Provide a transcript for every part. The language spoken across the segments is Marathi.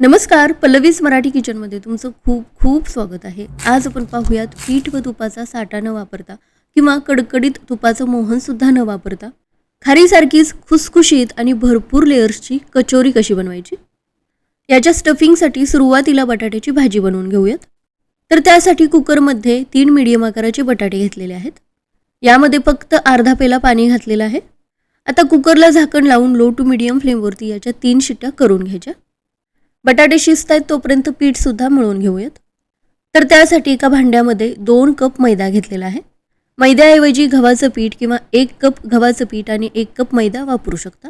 नमस्कार पल्लवीज मराठी किचनमध्ये तुमचं खूप खूप स्वागत आहे. आज आपण पाहूयात पीठ व तुपाचा साठा न वापरता किंवा कडकडीत तुपाचं मोहनसुद्धा न वापरता खारीसारखीच खुसखुशीत आणि भरपूर लेयर्सची कचोरी कशी बनवायची? याच्या स्टफिंगसाठी सुरुवातीला बटाट्याची भाजी बनवून घेऊयात. तर त्यासाठी कुकरमध्ये तीन मीडियम आकाराचे बटाटे घेतलेले आहेत. यामध्ये फक्त अर्धा पेला पाणी घातलेलं आहे. आता कुकरला झाकण लावून लो टू मीडियम फ्लेमवरती याच्या तीन शिट्ट्या करून घ्यायच्या. बटाटे शिजत आहेत तोपर्यंत पीठसुद्धा मळून घेऊयात. तर त्यासाठी एका भांड्यामध्ये दोन कप मैदा घेतलेला आहे. मैद्याऐवजी गव्हाचं पीठ किंवा एक कप गव्हाचं पीठ आणि एक कप मैदा वापरू शकता.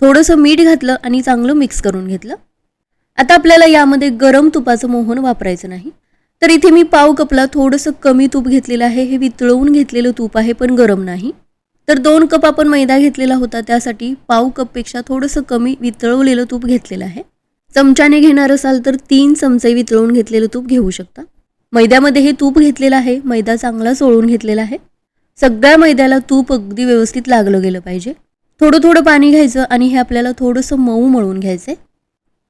थोडंसं मीठ घातलं आणि चांगलं मिक्स करून घेतलं. आता आपल्याला यामध्ये गरम तुपाचं मोहन वापरायचं नाही. तर इथे मी पाव कपला थोडंसं कमी तूप घेतलेलं आहे. हे वितळवून घेतलेलं तूप आहे पण गरम नाही. तर दोन कप आपण मैदा घेतलेला होता त्यासाठी पाव कपपेक्षा थोडंसं कमी वितळवलेलं तूप घेतलेलं आहे. चमच्याने घेणार असाल तर तीन चमचे वितळवून घेतलेलं तूप घेऊ शकता. मैद्यामध्ये हे तूप घेतलेलं आहे. मैदा चांगला सोळून घेतलेला आहे. सगळ्या मैद्याला तूप अगदी व्यवस्थित लागलं गेलं पाहिजे. थोडं थोडं पाणी घ्यायचं आणि हे आपल्याला थोडंसं मऊ मळून घ्यायचं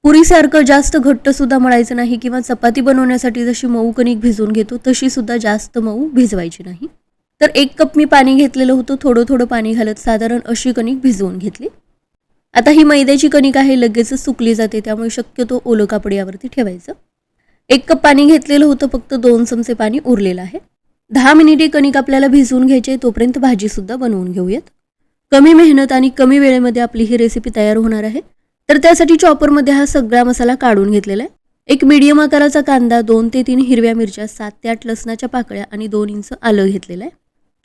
पुरीसारखं जास्त घट्टसुद्धा मळायचं नाही किंवा चपाती बनवण्यासाठी जशी मऊ कणिक भिजवून घेतो तशी सुद्धा जास्त मऊ भिजवायची नाही. तर एक कप मी पाणी घेतलेलं होतं. थोडं थोडं पाणी घालत साधारण अशी कणिक भिजवून घेतली. आता ही मैद्याची कणिक आहे लगेचच सुकली जाते त्यामुळे शक्यतो ओलं कापड यावरती ठेवायचं. एक कप पाणी घेतलेलं होतं फक्त दोन चमचे पाणी उरलेलं आहे. दहा मिनिटे कणिक आपल्याला भिजवून घ्यायचे तोपर्यंत भाजीसुद्धा बनवून घेऊयात. कमी मेहनत आणि कमी वेळेमध्ये आपली ही रेसिपी तयार होणार आहे. तर त्यासाठी चॉपरमध्ये हा सगळा मसाला काढून घेतलेला आहे. एक मीडियम आकाराचा कांदा दोन ते तीन हिरव्या मिरच्या सात ते आठ लसणाच्या पाकळ्या आणि दोन इंच आलं घेतलेलं आहे.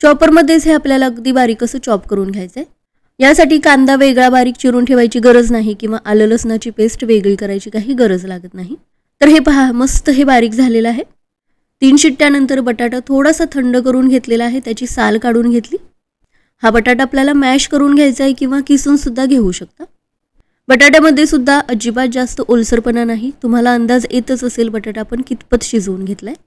चॉपरमध्येच हे आपल्याला अगदी बारीक असं चॉप करून घ्यायचं आहे यासाठी कांदा वेगळा बारीक चिरून ठेवायची गरज नाही किंवा आलं लसणाची पेस्ट वेगळी करायची काही गरज लागत नाही. तर हे पहा मस्त हे बारीक झालेलं आहे. तीन शिट्ट्यानंतर बटाटा थोडासा थंड करून घेतलेला आहे त्याची साल काढून घेतली. हा बटाटा आपल्याला मॅश करून घ्यायचा आहे किंवा किसूनसुद्धा घेऊ शकता. बटाट्यामध्ये सुद्धा अजिबात जास्त ओलसरपणा नाही तुम्हाला अंदाज येतच असेल बटाटा आपण कितपत शिजवून घेतला आहे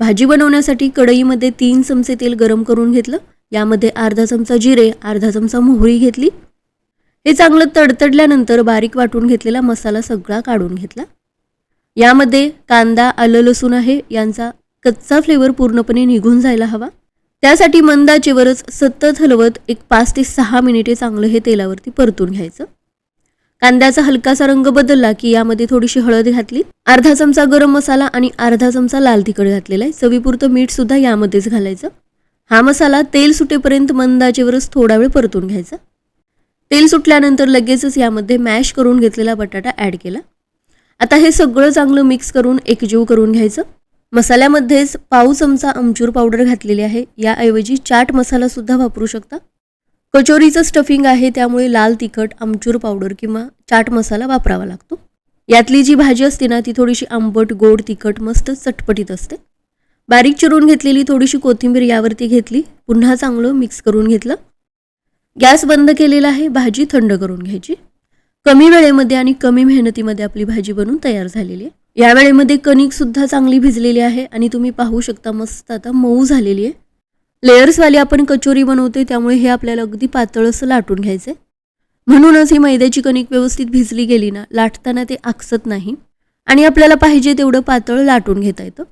भाजी बनवण्यासाठी कढईमध्ये तीन चमचे तेल गरम करून घेतलं. यामध्ये अर्धा चमचा जिरे अर्धा चमचा मोहरी घेतली. हे चांगलं तडतडल्यानंतर बारीक वाटून घेतलेला मसाला सगळा काढून घेतला. यामध्ये कांदा आलं लसूण आहे यांचा कच्चा फ्लेवर पूर्णपणे निघून जायला हवा. त्यासाठी मंदाचेवरच सतत हलवत एक पाच ते सहा मिनिटे चांगलं हे तेलावरती परतून घ्यायचं. कांद्याचा हलकासा रंग बदलला की यामध्ये थोडीशी हळद घातली. अर्धा चमचा गरम मसाला आणि अर्धा चमचा लाल तिखट घातलेला आहे. चवीपुरतं मीठ सुद्धा यामध्येच घालायचं. हा मसाला तेल सुटेपर्यंत मंदाचेवरच थोडा वेळ परतून घ्यायचा. तेल सुटल्यानंतर लगेचच यामध्ये मॅश करून घेतलेला बटाटा ॲड केला. आता हे सगळं चांगलं मिक्स करून एकजीव करून घ्यायचं. मसाल्यामध्येच पाव चमचा आमचूर पावडर घातलेली आहे. याऐवजी चाट मसालासुद्धा वापरू शकता. कचोरीचं स्टफिंग आहे त्यामुळे लाल तिखट आमचूर पावडर किंवा चाट मसाला वापरावा लागतो. यातली जी भाजी असते ना ती थोडीशी आंबट गोड तिखट मस्त चटपटीत असते. बारीक चिरून घेतलेली थोडीशी कोथिंबीर यावरती घेतली. पुन्हा चांगलं मिक्स करून घेतलं. गॅस बंद केलेला आहे. भाजी थंड करून घ्यायची. कमी वेळेमध्ये आणि कमी मेहनतीमध्ये आपली भाजी बनून तयार झालेली आहे. या वेळेमध्ये कणिकसुद्धा चांगली भिजलेली आहे आणि तुम्ही पाहू शकता मस्त आता मऊ झालेली आहे. लेयर्सवाली आपण कचोरी बनवते त्यामुळे हे आपल्याला अगदी पातळ असं लाटून घ्यायचं म्हणूनच ही मैद्याची कणिक व्यवस्थित भिजली गेली ना लाटताना ते आकसत नाही. आणि आपल्याला पाहिजे तेवढं पातळ लाटून घेता येतं.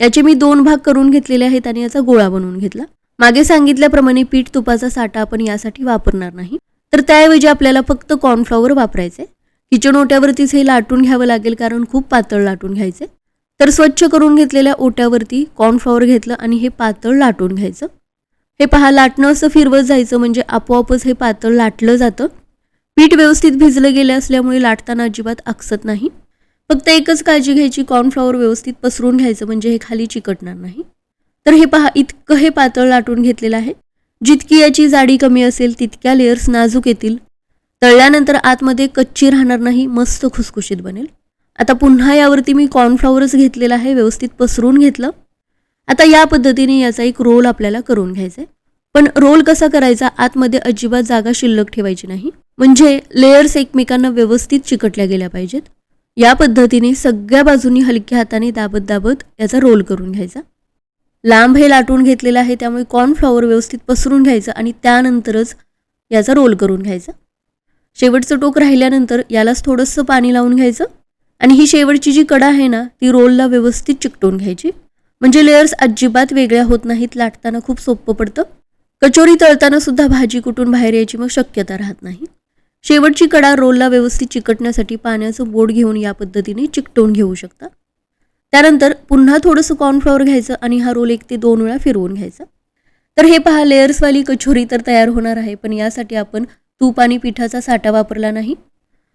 याचे मी दोन भाग करून घेतलेले आहेत आणि याचा गोळा बनवून घेतला. मागे सांगितल्याप्रमाणे पीठ तुपाचा साठा आपण यासाठी वापरणार नाही. तर त्याऐवजी आपल्याला फक्त कॉर्नफ्लॉवर वापरायचे किचन ओट्यावरतीच हे लाटून घ्यावं लागेल कारण खूप पातळ लाटून घ्यायचे तर स्वच्छ करून घेतलेल्या ओट्यावरती कॉर्नफ्लॉवर घेतलं आणि हे पातळ लाटून घ्यायचं. हे पहा लाटणं असं फिरवत जायचं म्हणजे आपोआपच हे पातळ लाटलं जातं. पीठ व्यवस्थित भिजलं गेलं असल्यामुळे लाटताना अजिबात आकसत नाही. फक्त एकच काळजी घ्यायची कॉर्नफ्लॉवर व्यवस्थित पसरून घ्यायचं म्हणजे हे खाली चिकटणार नाही. तर हे पहा इतकं हे पातळ लाटून घेतलेलं आहे. जितकी याची जाडी कमी असेल तितक्या लेयर्स नाजूक येतील. तळल्यानंतर आतमध्ये कच्ची राहणार नाही मस्त खुसखुशीत बनेल. आता पुन्हा यावरती मी कॉर्नफ्लॉवरच घेतलेला आहे व्यवस्थित पसरून घेतलं. आता या पद्धतीने याचा एक रोल आपल्याला करून घ्यायचा आहे पण रोल कसा करायचा? आतमध्ये अजिबात जागा शिल्लक ठेवायची नाही. म्हणजे लेयर्स एकमेकांना व्यवस्थित चिकटल्या गेल्या पाहिजेत. या पद्धतीने सगळ्या बाजूनी हलक्या हाताने दाबत दाबत याचा रोल करून घ्यायचा. लांब हे लाटून घेतलेलं आहे त्यामुळे कॉर्नफ्लॉवर व्यवस्थित पसरून घ्यायचं आणि त्यानंतरच याचा रोल करून घ्यायचा. शेवटचं टोक राहिल्यानंतर यालाच थोडंसं पाणी लावून घ्यायचं आणि ही शेवटची जी कडा आहे ना ती रोलला व्यवस्थित चिकटवून घ्यायची. म्हणजे लेयर्स अजिबात वेगळ्या होत नाहीत लाटताना खूप सोपं पडतं. कचोरी तळताना सुद्धा भाजी कुठून बाहेर यायची मग शक्यता राहत नाही. शेवटची कडा रोलला व्यवस्थित चिकटण्यासाठी पाण्याचं बोट घेऊन या पद्धतीने चिकटवून घेऊ शकता. त्यानंतर पुन्हा थोडंसं कॉर्नफ्लॉवर घ्यायचं आणि हा रोल एक ते दोन वेळा फिरवून घ्यायचा. तर हे पहा लेयर्सवाली कचोरी तर तयार होणार आहे पण यासाठी आपण तूप आणि पिठाचा साठा वापरला नाही.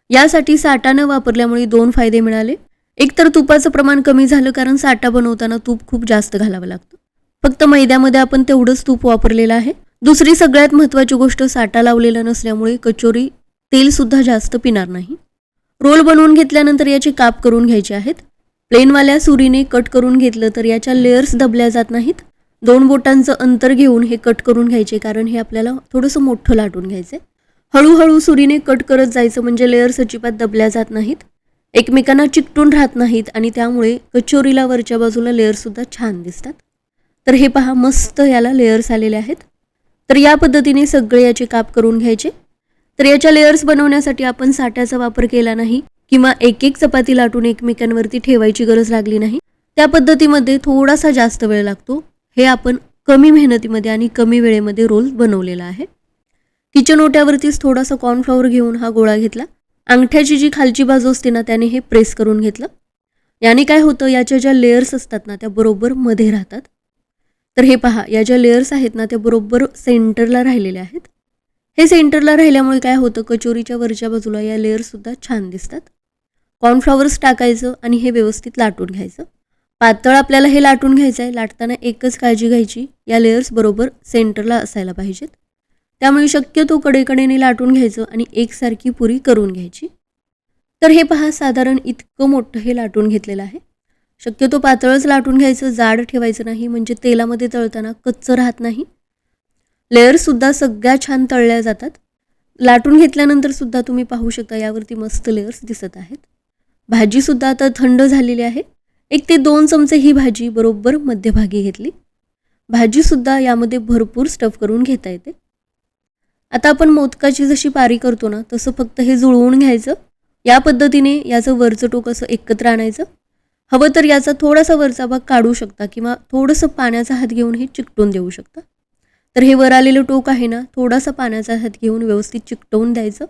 यासाठी साठा न वापरल्यामुळे दोन फायदे मिळाले. एक तर तुपाचं प्रमाण कमी झालं कारण साठा बनवताना तूप खूप जास्त घालावं लागतं. फक्त मैद्यामध्ये आपण तेवढंच तूप वापरलेलं आहे. दुसरी सगळ्यात महत्त्वाची गोष्ट साठा लावलेला नसल्यामुळे कचोरी तेलसुद्धा जास्त पिणार नाही. रोल बनवून घेतल्यानंतर याचे काप करून घ्यायचे आहेत. प्लेनवाल्या सुरीने कट करून घेतलं तर याच्या लेअर्स दबल्या जात नाहीत. दोन बोटांचं अंतर घेऊन हे कट करून घ्यायचे कारण हे आपल्याला थोडंसं मोठं लाटून घ्यायचं हळूहळू सुरीने कट करत जायचं म्हणजे लेअर्स अजिबात दबल्या जात नाहीत. एकमेकांना चिकटून राहत नाहीत आणि त्यामुळे कचोरीला वरच्या बाजूला लेअर्ससुद्धा छान दिसतात. तर हे पहा मस्त याला लेअर्स आलेले आहेत. तर या पद्धतीने सगळे याचे काप करून घ्यायचे. तर याच्या लेअर्स बनवण्यासाठी आपण साठ्याचा वापर केला नाही किंवा एक एक चपाती लाटून एकमेकांवरती ठेवायची गरज लागली नाही. त्या पद्धतीमध्ये थोडासा जास्त वेळ लागतो. हे आपण कमी मेहनतीमध्ये आणि कमी वेळेमध्ये रोल बनवलेला आहे. किचन ओट्यावरतीच थोडासा कॉर्नफ्लॉवर घेऊन हा गोळा घेतला. अंगठ्याची जी खालची बाजू असते ना त्याने हे प्रेस करून घेतलं. याने काय होतं याच्या ज्या लेयर्स असतात ना त्या बरोबर मध्ये राहतात. तर हे पहा या ज्या लेयर्स आहेत ना त्या बरोबर सेंटरला राहिलेल्या आहेत. हे सेंटरला राहिल्यामुळे काय होतं? कचोरीच्या वरच्या बाजूला या लेअर्ससुद्धा छान दिसतात. कॉर्नफ्लॉवर्स टाकायचं आणि हे व्यवस्थित लाटून घ्यायचं. पातळ आपल्याला हे लाटून घ्यायचं आहे लाटताना एकच काळजी घ्यायची. या लेअर्स बरोबर सेंटरला असायला पाहिजेत. त्यामुळे शक्यतो कडेकडेने लाटून घ्यायचं आणि एकसारखी पुरी करून घ्यायची. तर हे पहा साधारण इतकं मोठं हे लाटून घेतलेलं आहे. शक्यतो पातळच लाटून घ्यायचं. जाड ठेवायचं नाही. म्हणजे तेलामध्ये तळताना कच्चं राहत नाही. लेअर्ससुद्धा सगळ्या छान तळल्या जातात. लाटून घेतल्यानंतर सुद्धा तुम्ही पाहू शकता यावरती मस्त लेअर्स दिसत आहेत. भाजीसुद्धा आता थंड झालेली आहे. एक ते दोन चमचे ही भाजी बरोबर मध्यभागी घेतली. भाजीसुद्धा यामध्ये भरपूर स्टफ करून घेता येते. आता आपण मोदकाची जशी पारी करतो ना तसं फक्त हे जुळवून घ्यायचं. या पद्धतीने याचं वरचं टोक असं एकत्र आणायचं. हवं तर याचा थोडासा वरचा भाग काढू शकता किंवा थोडंसं पाण्याचा हात घेऊन हे चिकटून देऊ शकता. तर हे वर आलेलं टोक आहे ना थोडासा पाण्याचा हात घेऊन व्यवस्थित चिकटवून द्यायचं.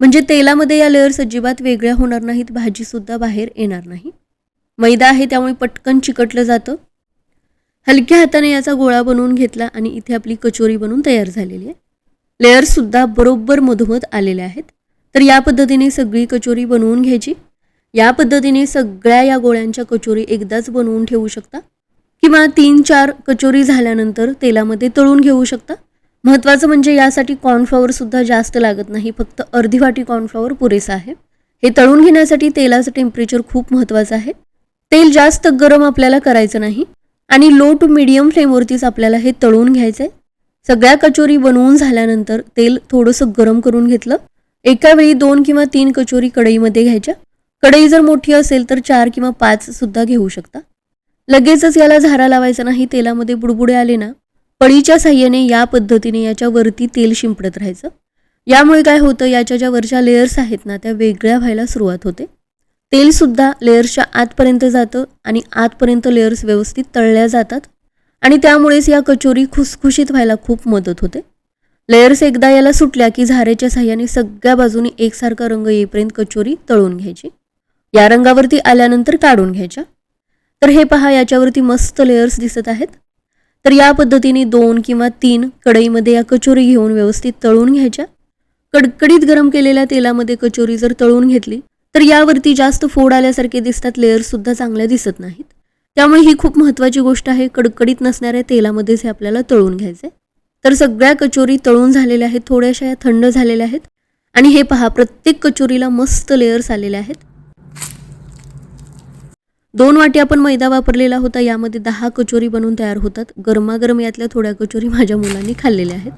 म्हणजे तेलामध्ये या लेअर्स अजिबात वेगळ्या होणार नाहीत भाजीसुद्धा बाहेर येणार नाही. मैदा आहे त्यामुळे पटकन चिकटलं जातं. हलक्या हाताने याचा गोळा बनवून घेतला आणि इथे आपली कचोरी बनवून तयार झालेली आहे. लेअर्ससुद्धा बरोबर मधोमध आलेले आहेत. तर या पद्धतीने सगळी कचोरी बनवून घ्यायची. या पद्धतीने सगळ्या या गोळ्यांच्या कचोरी एकदाच बनवून ठेवू शकता. किंवा तीन चार कचोरी झाल्यानंतर तेलामध्ये तळून घेऊ शकता. महत्त्वाचं म्हणजे यासाठी कॉर्नफ्लॉवरसुद्धा जास्त लागत नाही फक्त अर्धी वाटी कॉर्नफ्लॉवर पुरेसा आहे. हे तळून घेण्यासाठी तेलाचं टेम्परेचर खूप महत्त्वाचं आहे. तेल जास्त गरम आपल्याला करायचं नाही आणि लो टू मिडियम फ्लेमवरतीच आपल्याला हे तळून घ्यायचं आहे. सगळ्या कचोरी बनवून झाल्यानंतर तेल थोडंसं गरम करून घेतलं. एका वेळी दोन किंवा तीन कचोरी कढईमध्ये घ्यायच्या. कढई जर मोठी असेल तर चार किंवा पाच सुद्धा घेऊ शकता. लगेचच याला झारा लावायचा नाही तेलामध्ये बुडबुडे आले ना पळीच्या साह्याने या पद्धतीने याच्या वरती तेल शिंपडत राहायचं. यामुळे काय होतं याच्या ज्या वरच्या लेयर्स आहेत ना त्या वेगळ्या व्हायला सुरुवात होते. तेलसुद्धा लेयर्सच्या आतपर्यंत जातं आणि आतपर्यंत लेयर्स व्यवस्थित तळल्या जातात. आणि त्यामुळेच या कचोरी खुसखुशीत व्हायला खूप मदत होते. लेयर्स एकदा याला सुटल्या की झारेच्या साह्याने सगळ्या बाजूनी एकसारखा रंग येईपर्यंत कचोरी तळून घ्यायची. या रंगावरती आल्यानंतर काढून घ्यायच्या. तर हे पहा याच्यावरती मस्त लेयर्स दिसत आहेत. तर या पद्धतीने दोन किंवा तीन कढईमध्ये या कचोरी घेऊन व्यवस्थित तळून घ्यायच्या. कडकडीत गरम केलेल्या तेलामध्ये कचोरी जर तळून घेतली तर यावरती जास्त फोड आल्यासारखे दिसतात लेयर्ससुद्धा चांगल्या दिसत नाहीत. त्यामुळे ही खूप महत्त्वाची गोष्ट आहे कडकडीत नसणाऱ्या तेलामध्येच हे आपल्याला तळून घ्यायचे तर सगळ्या कचोरी तळून झालेल्या आहेत थोड्याशा या थंड झालेल्या आहेत. आणि हे पहा प्रत्येक कचोरीला मस्त लेयर्स आलेले आहेत. दोन वाटी आपण मैदा वापरलेला होता. यामध्ये दहा कचोरी बनवून तयार होतात. गरमागरम यातल्या थोड्या कचोरी माझ्या मुलांनी खाल्लेल्या आहेत.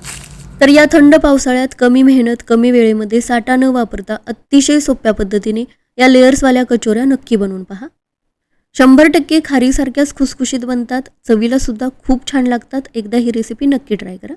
तर या थंड पावसाळ्यात कमी मेहनत कमी वेळेमध्ये साठा न वापरता अतिशय सोप्या पद्धतीने या लेयर्सवाल्या कचोऱ्या नक्की बनवून पहा. शंभर टक्के खारीसारख्याच खुसखुशीत बनतात. चवीला सुद्धा खूप छान लागतात. एकदा ही रेसिपी नक्की ट्राय करा.